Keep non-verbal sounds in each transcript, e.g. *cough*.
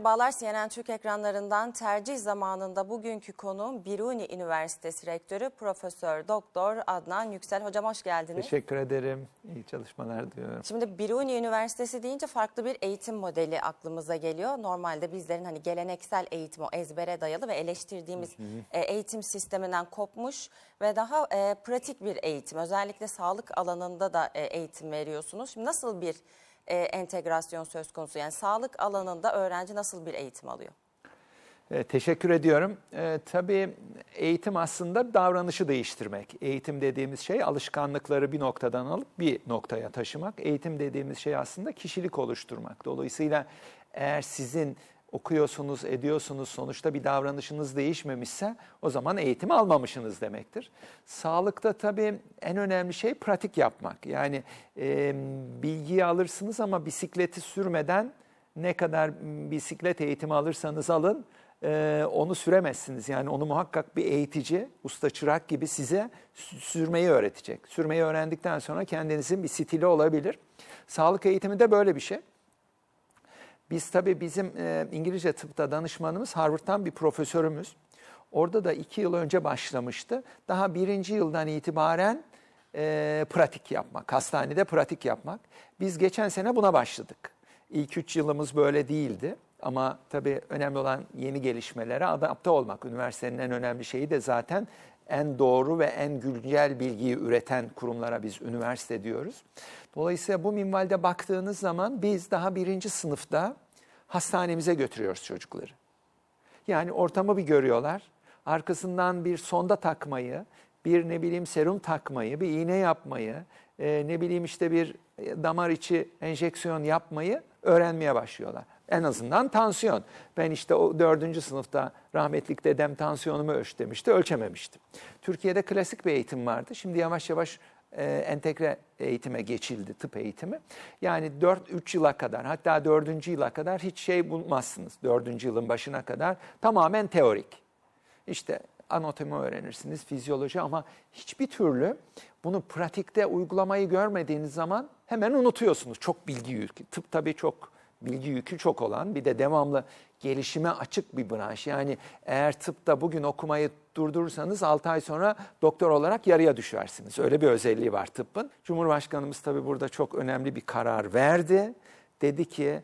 Merhabalar CNN Türk ekranlarından tercih zamanında bugünkü konuğum Biruni Üniversitesi Rektörü Profesör Doktor Adnan Yüksel. Hocam hoş geldiniz. Teşekkür ederim. İyi çalışmalar diliyorum. Şimdi Biruni Üniversitesi deyince farklı bir eğitim modeli aklımıza geliyor. Normalde bizlerin hani geleneksel eğitim o ezbere dayalı ve eleştirdiğimiz e, eğitim sisteminden kopmuş ve daha e, pratik bir eğitim. Özellikle sağlık alanında da e, eğitim veriyorsunuz. Şimdi nasıl bir e, entegrasyon söz konusu? Yani sağlık alanında öğrenci nasıl bir eğitim alıyor? E, teşekkür ediyorum. E, tabii eğitim aslında davranışı değiştirmek. Eğitim dediğimiz şey alışkanlıkları bir noktadan alıp bir noktaya taşımak. Eğitim dediğimiz şey aslında kişilik oluşturmak. Dolayısıyla eğer sizin okuyorsunuz, ediyorsunuz, sonuçta bir davranışınız değişmemişse o zaman eğitim almamışsınız demektir. Sağlıkta tabii en önemli şey pratik yapmak. Yani e, bilgiyi alırsınız ama bisikleti sürmeden ne kadar bisiklet eğitimi alırsanız alın e, onu süremezsiniz. Yani onu muhakkak bir eğitici, usta çırak gibi size sürmeyi öğretecek. Sürmeyi öğrendikten sonra kendinizin bir stili olabilir. Sağlık eğitimi de böyle bir şey. Biz tabii bizim e, İngilizce tıpta danışmanımız Harvard'dan bir profesörümüz. Orada da iki yıl önce başlamıştı. Daha birinci yıldan itibaren e, pratik yapmak, hastanede pratik yapmak. Biz geçen sene buna başladık. İlk üç yılımız böyle değildi. Ama tabii önemli olan yeni gelişmelere adapte olmak. Üniversitenin en önemli şeyi de zaten en doğru ve en güncel bilgiyi üreten kurumlara biz üniversite diyoruz. Dolayısıyla bu minvalde baktığınız zaman biz daha birinci sınıfta hastanemize götürüyoruz çocukları. Yani ortamı bir görüyorlar. Arkasından bir sonda takmayı, bir ne bileyim serum takmayı, bir iğne yapmayı, e, ne bileyim işte bir damar içi enjeksiyon yapmayı öğrenmeye başlıyorlar. En azından tansiyon. Ben işte o dördüncü sınıfta rahmetlik dedem tansiyonumu ölç demişti, ölçememiştim. Türkiye'de klasik bir eğitim vardı. Şimdi yavaş yavaş e, entegre eğitime geçildi, tıp eğitimi. Yani 4-3 yıla kadar, hatta 4. yıla kadar hiç şey bulmazsınız. 4. yılın başına kadar tamamen teorik. İşte anatomi öğrenirsiniz, fizyoloji ama hiçbir türlü bunu pratikte uygulamayı görmediğiniz zaman hemen unutuyorsunuz. Çok bilgi yükü. Tıp tabii çok bilgi yükü çok olan bir de devamlı gelişime açık bir branş. Yani eğer tıpta bugün okumayı durdurursanız 6 ay sonra doktor olarak yarıya düşersiniz. Öyle bir özelliği var tıbbın. Cumhurbaşkanımız tabii burada çok önemli bir karar verdi. Dedi ki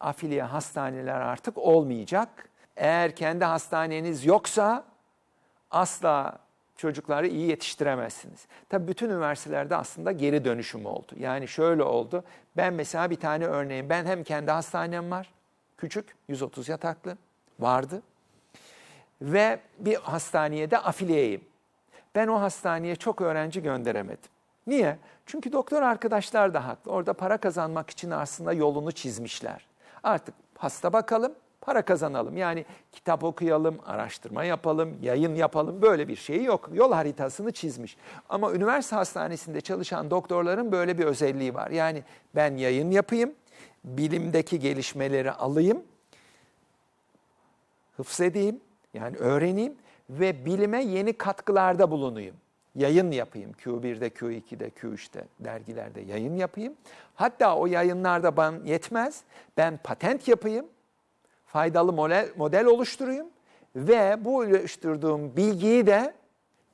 afiliye hastaneler artık olmayacak. Eğer kendi hastaneniz yoksa asla çocukları iyi yetiştiremezsiniz. Tabii bütün üniversitelerde aslında geri dönüşüm oldu. Yani şöyle oldu. Ben mesela bir tane örneğim. Ben hem kendi hastanem var. Küçük, 130 yataklı vardı. Ve bir hastaneye de afiliyeyim. Ben o hastaneye çok öğrenci gönderemedim. Niye? Çünkü doktor arkadaşlar da haklı. Orada para kazanmak için aslında yolunu çizmişler. Artık hasta bakalım, para kazanalım. Yani kitap okuyalım, araştırma yapalım, yayın yapalım böyle bir şey yok. Yol haritasını çizmiş. Ama üniversite hastanesinde çalışan doktorların böyle bir özelliği var. Yani ben yayın yapayım, bilimdeki gelişmeleri alayım, hıfzedeyim, yani öğreneyim ve bilime yeni katkılarda bulunayım. Yayın yapayım. Q1'de, Q2'de, Q3'te dergilerde yayın yapayım. Hatta o yayınlarda bana yetmez. Ben patent yapayım faydalı model, model oluşturayım ve bu oluşturduğum bilgiyi de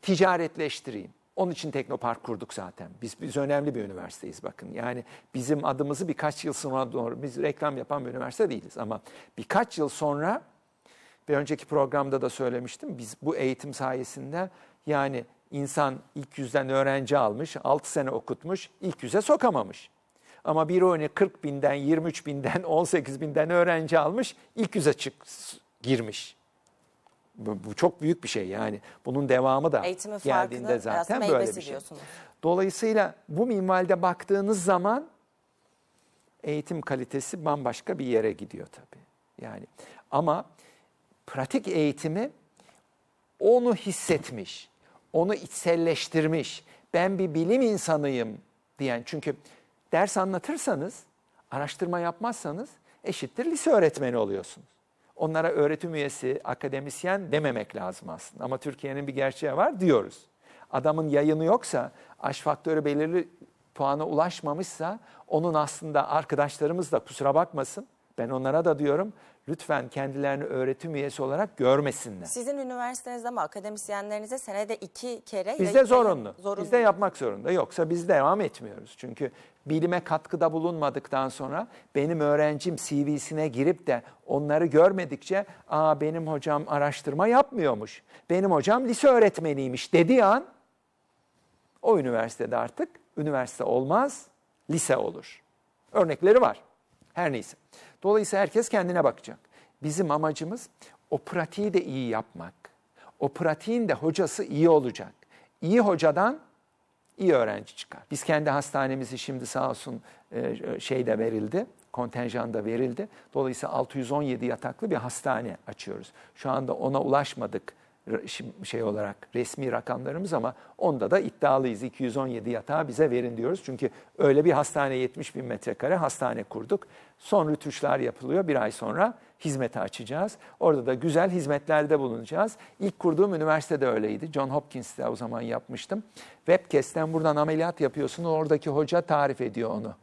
ticaretleştireyim. Onun için Teknopark kurduk zaten. Biz, biz önemli bir üniversiteyiz bakın. Yani bizim adımızı birkaç yıl sonra doğru, biz reklam yapan bir üniversite değiliz ama birkaç yıl sonra bir önceki programda da söylemiştim. Biz bu eğitim sayesinde yani insan ilk yüzden öğrenci almış, 6 sene okutmuş, ilk yüze sokamamış. Ama bir oyunu 40 binden, 23 binden, *laughs* 18 binden öğrenci almış, ilk yüze çık, girmiş. Bu, bu çok büyük bir şey yani. Bunun devamı da Eğitimin geldiğinde zaten böyle bir şey. diyorsunuz. Dolayısıyla bu minvalde baktığınız zaman eğitim kalitesi bambaşka bir yere gidiyor tabii. Yani ama pratik eğitimi onu hissetmiş, onu içselleştirmiş. Ben bir bilim insanıyım diyen çünkü ders anlatırsanız, araştırma yapmazsanız eşittir lise öğretmeni oluyorsunuz. Onlara öğretim üyesi, akademisyen dememek lazım aslında. Ama Türkiye'nin bir gerçeği var diyoruz. Adamın yayını yoksa, aş faktörü belirli puana ulaşmamışsa onun aslında arkadaşlarımız da kusura bakmasın. Ben onlara da diyorum lütfen kendilerini öğretim üyesi olarak görmesinler. Sizin üniversitenizde ama akademisyenlerinize senede iki kere Bizde zorunlu. zorunlu. Bizde yapmak zorunda. Yoksa biz devam etmiyoruz. Çünkü bilime katkıda bulunmadıktan sonra benim öğrencim CV'sine girip de onları görmedikçe aa benim hocam araştırma yapmıyormuş. Benim hocam lise öğretmeniymiş dediği an o üniversitede artık üniversite olmaz, lise olur. Örnekleri var. Her neyse. Dolayısıyla herkes kendine bakacak. Bizim amacımız o pratiği de iyi yapmak. O pratiğin de hocası iyi olacak. İyi hocadan iyi öğrenci çıkar. Biz kendi hastanemizi şimdi sağ olsun e, şey de verildi, kontenjan da verildi. Dolayısıyla 617 yataklı bir hastane açıyoruz. Şu anda ona ulaşmadık şey olarak resmi rakamlarımız ama onda da iddialıyız. 217 yatağı bize verin diyoruz. Çünkü öyle bir hastane 70 bin metrekare hastane kurduk. Son rütuşlar yapılıyor. Bir ay sonra hizmete açacağız. Orada da güzel hizmetlerde bulunacağız. İlk kurduğum üniversite de öyleydi. John Hopkins'te o zaman yapmıştım. Webcast'ten buradan ameliyat yapıyorsun. Oradaki hoca tarif ediyor onu.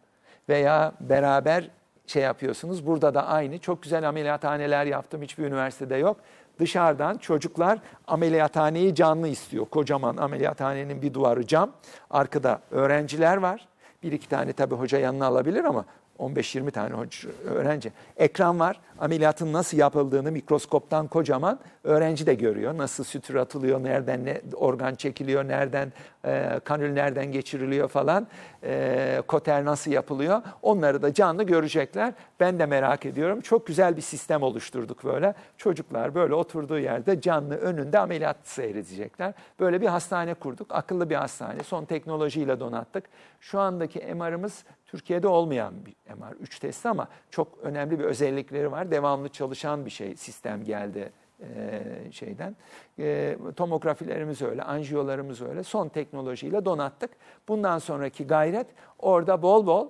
Veya beraber şey yapıyorsunuz. Burada da aynı. Çok güzel ameliyathaneler yaptım. Hiçbir üniversitede yok. Dışarıdan çocuklar ameliyathaneyi canlı istiyor. Kocaman ameliyathanenin bir duvarı cam. Arkada öğrenciler var. Bir iki tane tabii hoca yanına alabilir ama 15-20 tane öğrenci. Ekran var. Ameliyatın nasıl yapıldığını mikroskoptan kocaman öğrenci de görüyor. Nasıl sütür atılıyor, nereden ne, organ çekiliyor, nereden e, kanül nereden geçiriliyor falan. E, koter nasıl yapılıyor. Onları da canlı görecekler. Ben de merak ediyorum. Çok güzel bir sistem oluşturduk böyle. Çocuklar böyle oturduğu yerde canlı önünde ameliyat seyredecekler. Böyle bir hastane kurduk. Akıllı bir hastane. Son teknolojiyle donattık. Şu andaki MR'ımız Türkiye'de olmayan bir MR 3 testi ama çok önemli bir özellikleri var. Devamlı çalışan bir şey sistem geldi şeyden. E, tomografilerimiz öyle, anjiyolarımız öyle. Son teknolojiyle donattık. Bundan sonraki gayret orada bol bol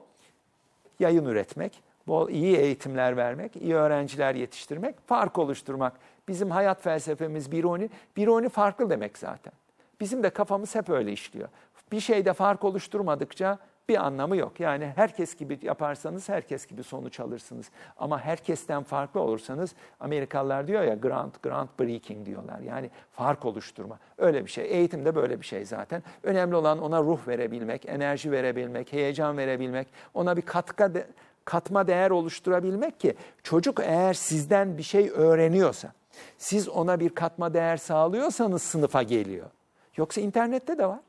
yayın üretmek, bol iyi eğitimler vermek, iyi öğrenciler yetiştirmek, fark oluşturmak. Bizim hayat felsefemiz Biruni. Biruni farklı demek zaten. Bizim de kafamız hep öyle işliyor. Bir şeyde fark oluşturmadıkça bir anlamı yok. Yani herkes gibi yaparsanız herkes gibi sonuç alırsınız. Ama herkesten farklı olursanız Amerikalılar diyor ya ground, ground breaking diyorlar. Yani fark oluşturma. Öyle bir şey. Eğitim de böyle bir şey zaten. Önemli olan ona ruh verebilmek, enerji verebilmek, heyecan verebilmek, ona bir katkı de- katma değer oluşturabilmek ki çocuk eğer sizden bir şey öğreniyorsa, siz ona bir katma değer sağlıyorsanız sınıfa geliyor. Yoksa internette de var.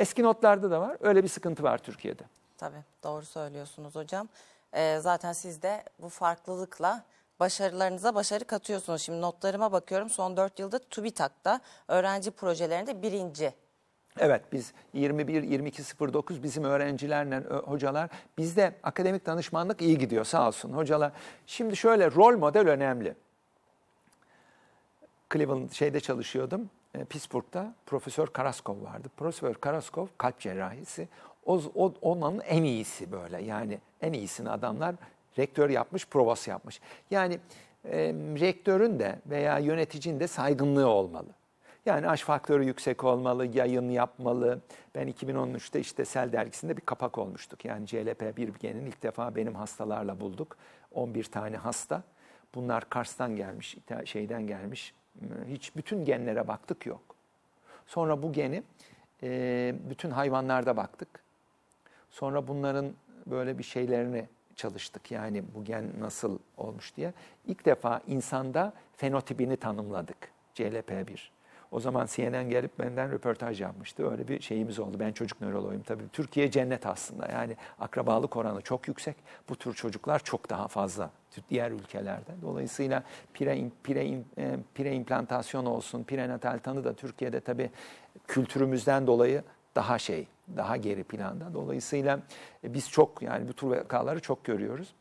Eski notlarda da var. Öyle bir sıkıntı var Türkiye'de. Tabii doğru söylüyorsunuz hocam. Ee, zaten siz de bu farklılıkla başarılarınıza başarı katıyorsunuz. Şimdi notlarıma bakıyorum son 4 yılda TÜBİTAK'ta öğrenci projelerinde birinci. Evet biz 21-22-09 bizim öğrencilerle hocalar bizde akademik danışmanlık iyi gidiyor sağ olsun hocalar. Şimdi şöyle rol model önemli. Cleveland şeyde çalışıyordum. E, Pittsburgh'ta Profesör Karaskov vardı. Profesör Karaskov kalp cerrahisi. O, o onun en iyisi böyle. Yani en iyisini adamlar rektör yapmış, provos yapmış. Yani e, rektörün de veya yöneticinin de saygınlığı olmalı. Yani aş faktörü yüksek olmalı, yayın yapmalı. Ben 2013'te işte Sel dergisinde bir kapak olmuştuk. Yani CLP1 genin ilk defa benim hastalarla bulduk. 11 tane hasta. Bunlar Kars'tan gelmiş, şeyden gelmiş. Hiç bütün genlere baktık yok. Sonra bu geni e, bütün hayvanlarda baktık. Sonra bunların böyle bir şeylerini çalıştık. Yani bu gen nasıl olmuş diye. İlk defa insanda fenotipini tanımladık. CLP1. O zaman CNN gelip benden röportaj yapmıştı. Öyle bir şeyimiz oldu. Ben çocuk nöroloğuyum tabii. Türkiye cennet aslında. Yani akrabalık oranı çok yüksek. Bu tür çocuklar çok daha fazla diğer ülkelerde. Dolayısıyla pire, pire, e, pire implantasyon olsun, prenatal tanı da Türkiye'de tabii kültürümüzden dolayı daha şey, daha geri planda. Dolayısıyla biz çok yani bu tür vakaları çok görüyoruz.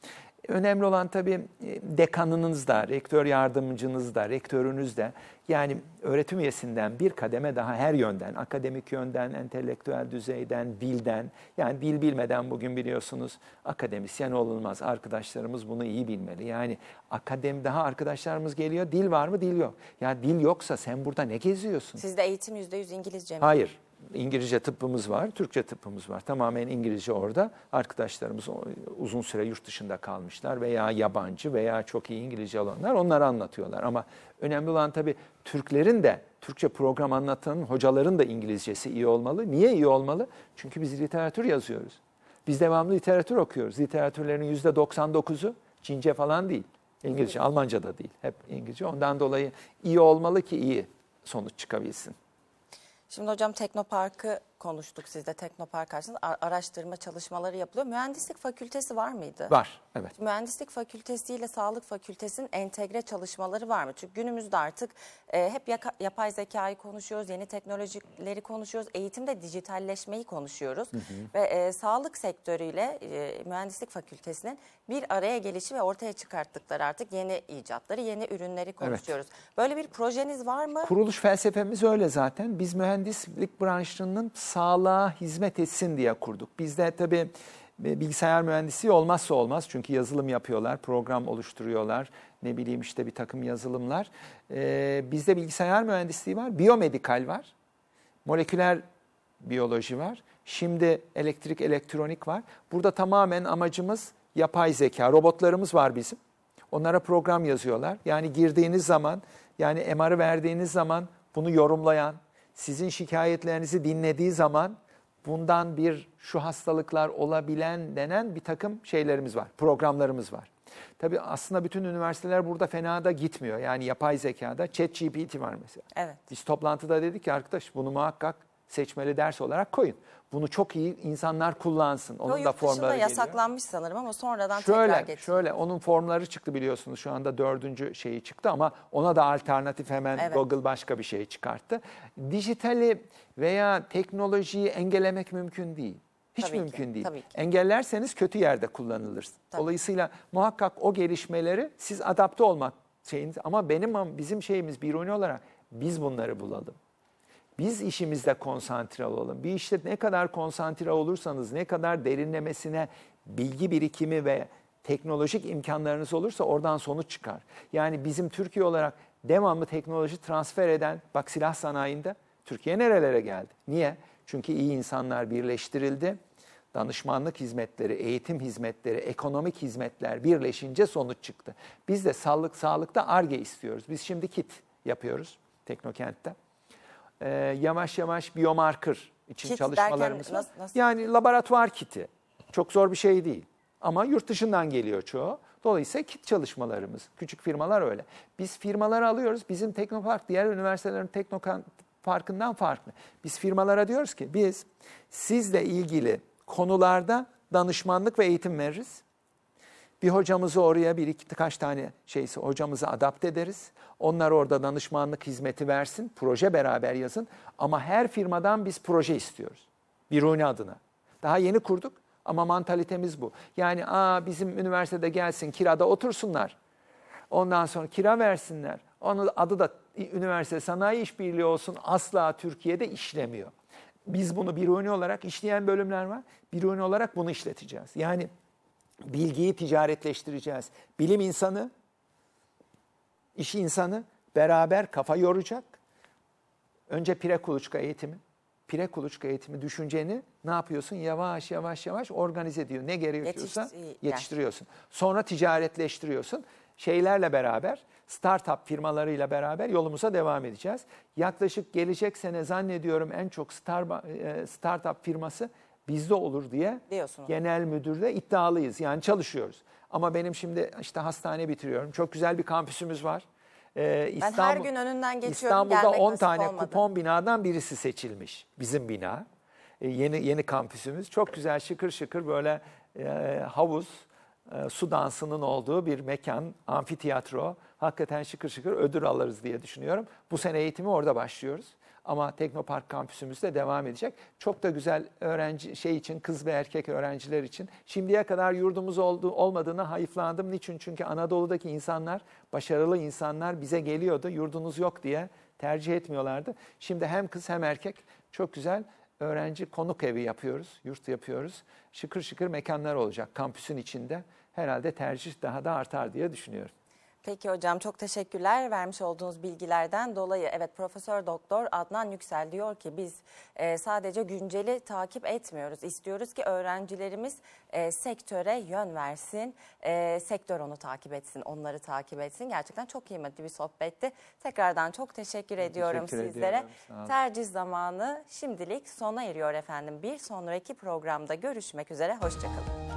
Önemli olan tabii e, dekanınız da, rektör yardımcınız da, rektörünüz de yani öğretim üyesinden bir kademe daha her yönden, akademik yönden, entelektüel düzeyden, dilden, yani dil bilmeden bugün biliyorsunuz akademisyen olunmaz. Arkadaşlarımız bunu iyi bilmeli. Yani akademi daha arkadaşlarımız geliyor, dil var mı? Dil yok. Ya dil yoksa sen burada ne geziyorsun? Sizde eğitim %100 İngilizce mi? Hayır. İngilizce tıbbımız var, Türkçe tıbbımız var. Tamamen İngilizce orada. Arkadaşlarımız uzun süre yurt dışında kalmışlar veya yabancı veya çok iyi İngilizce olanlar onları anlatıyorlar. Ama önemli olan tabii Türklerin de Türkçe program anlatan hocaların da İngilizcesi iyi olmalı. Niye iyi olmalı? Çünkü biz literatür yazıyoruz. Biz devamlı literatür okuyoruz. Literatürlerin %99'u Çince falan değil. İngilizce, Almanca da değil. Hep İngilizce. Ondan dolayı iyi olmalı ki iyi sonuç çıkabilsin. Şimdi hocam Teknopark'ı konuştuk sizde. Teknopark karşısında a- araştırma çalışmaları yapılıyor. Mühendislik fakültesi var mıydı? Var, evet. Mühendislik fakültesi ile sağlık fakültesinin entegre çalışmaları var mı? Çünkü günümüzde artık e, hep yaka- yapay zekayı konuşuyoruz, yeni teknolojileri konuşuyoruz, eğitimde dijitalleşmeyi konuşuyoruz. Ve e, sağlık sektörüyle e, mühendislik fakültesinin bir araya gelişi ve ortaya çıkarttıkları artık yeni icatları, yeni ürünleri konuşuyoruz. Böyle bir projeniz var mı? Kuruluş felsefemiz öyle zaten. Biz mühendislik branşının sağlığa hizmet etsin diye kurduk. Bizde tabii e, bilgisayar mühendisliği olmazsa olmaz. Çünkü yazılım yapıyorlar, program oluşturuyorlar. Ne bileyim işte bir takım yazılımlar. Ee, bizde bilgisayar mühendisliği var, biyomedikal var, moleküler biyoloji var. Şimdi elektrik, elektronik var. Burada tamamen amacımız yapay zeka. Robotlarımız var bizim. Onlara program yazıyorlar. Yani girdiğiniz zaman, yani MR'ı verdiğiniz zaman bunu yorumlayan, sizin şikayetlerinizi dinlediği zaman bundan bir şu hastalıklar olabilen denen bir takım şeylerimiz var, programlarımız var. Tabii aslında bütün üniversiteler burada fena da gitmiyor. Yani yapay zekada ChatGPT var mesela. Evet. Biz toplantıda dedik ki arkadaş bunu muhakkak seçmeli ders olarak koyun. Bunu çok iyi insanlar kullansın. Onun da yurt dışında formları geliyor. yasaklanmış sanırım ama sonradan tekrar Şöyle, getirildi. şöyle onun formları çıktı biliyorsunuz. Şu anda dördüncü şeyi çıktı ama ona da alternatif hemen Evet. Google başka bir şey çıkarttı. Dijitali veya teknolojiyi engellemek mümkün değil. Hiç Tabii ki, mümkün değil. tabii ki. Engellerseniz kötü yerde kullanılır. Tabii. Dolayısıyla muhakkak o gelişmeleri siz adapte olmak şeyiniz ama benim bizim şeyimiz bir olarak biz bunları bulalım. Biz işimizde konsantre olalım. Bir işte ne kadar konsantre olursanız, ne kadar derinlemesine bilgi birikimi ve teknolojik imkanlarınız olursa oradan sonuç çıkar. Yani bizim Türkiye olarak devamlı teknoloji transfer eden, bak silah sanayinde Türkiye nerelere geldi? Niye? Çünkü iyi insanlar birleştirildi. Danışmanlık hizmetleri, eğitim hizmetleri, ekonomik hizmetler birleşince sonuç çıktı. Biz de sağlık sağlıkta ARGE istiyoruz. Biz şimdi kit yapıyoruz Teknokent'te e, yavaş yavaş biomarker için Kit çalışmalarımız derken var. nasıl- nasıl? Yani laboratuvar kiti. Çok zor bir şey değil. Ama yurt dışından geliyor çoğu. Dolayısıyla kit çalışmalarımız. Küçük firmalar öyle. Biz firmaları alıyoruz. Bizim Teknopark diğer üniversitelerin Teknopark'ından farklı. Biz firmalara diyoruz ki biz sizle ilgili konularda danışmanlık ve eğitim veririz. Bir hocamızı oraya bir iki kaç tane şeyse hocamızı adapte ederiz. Onlar orada danışmanlık hizmeti versin. Proje beraber yazın. Ama her firmadan biz proje istiyoruz. Biruni adına. Daha yeni kurduk ama mantalitemiz bu. Yani aa bizim üniversitede gelsin kirada otursunlar. Ondan sonra kira versinler. Onun adı da üniversite sanayi işbirliği olsun asla Türkiye'de işlemiyor. Biz bunu Biruni olarak işleyen bölümler var. Biruni olarak bunu işleteceğiz. Yani bilgiyi ticaretleştireceğiz. Bilim insanı, iş insanı beraber kafa yoracak. Önce pire kuluçka eğitimi. Pire kuluçka eğitimi düşünceni ne yapıyorsun? Yavaş yavaş yavaş organize ediyor. Ne gerekiyorsa yetiştiriyorsun. Sonra ticaretleştiriyorsun. Şeylerle beraber, startup firmalarıyla beraber yolumuza devam edeceğiz. Yaklaşık gelecek sene zannediyorum en çok e, startup firması bizde olur diye Diyorsunuz. genel müdürle iddialıyız. Yani çalışıyoruz. Ama benim şimdi işte hastane bitiriyorum. Çok güzel bir kampüsümüz var. Ee, Ben her gün önünden geçiyorum, İstanbul'da gelmek 10 nasip tane olmadı. kupon binadan birisi seçilmiş. Bizim bina. Ee, yeni yeni kampüsümüz. Çok güzel şıkır şıkır böyle e, havuz, e, su dansının olduğu bir mekan, amfiteyatro. Hakikaten şıkır şıkır ödül alırız diye düşünüyorum. Bu sene eğitimi orada başlıyoruz. Ama Teknopark kampüsümüzde devam edecek. Çok da güzel öğrenci şey için kız ve erkek öğrenciler için. Şimdiye kadar yurdumuz oldu, olmadığına hayıflandım. Niçin? Çünkü Anadolu'daki insanlar, başarılı insanlar bize geliyordu. Yurdunuz yok diye tercih etmiyorlardı. Şimdi hem kız hem erkek çok güzel öğrenci konuk evi yapıyoruz, yurt yapıyoruz. Şıkır şıkır mekanlar olacak kampüsün içinde. Herhalde tercih daha da artar diye düşünüyorum. Peki hocam çok teşekkürler vermiş olduğunuz bilgilerden dolayı. Evet Profesör Doktor Adnan Yüksel diyor ki biz e, sadece günceli takip etmiyoruz. İstiyoruz ki öğrencilerimiz e, sektöre yön versin, e, sektör onu takip etsin, onları takip etsin. Gerçekten çok kıymetli bir sohbetti. Tekrardan çok teşekkür ediyorum teşekkür sizlere. ediyorum. Tercih zamanı şimdilik sona eriyor efendim. Bir sonraki programda görüşmek üzere, hoşçakalın.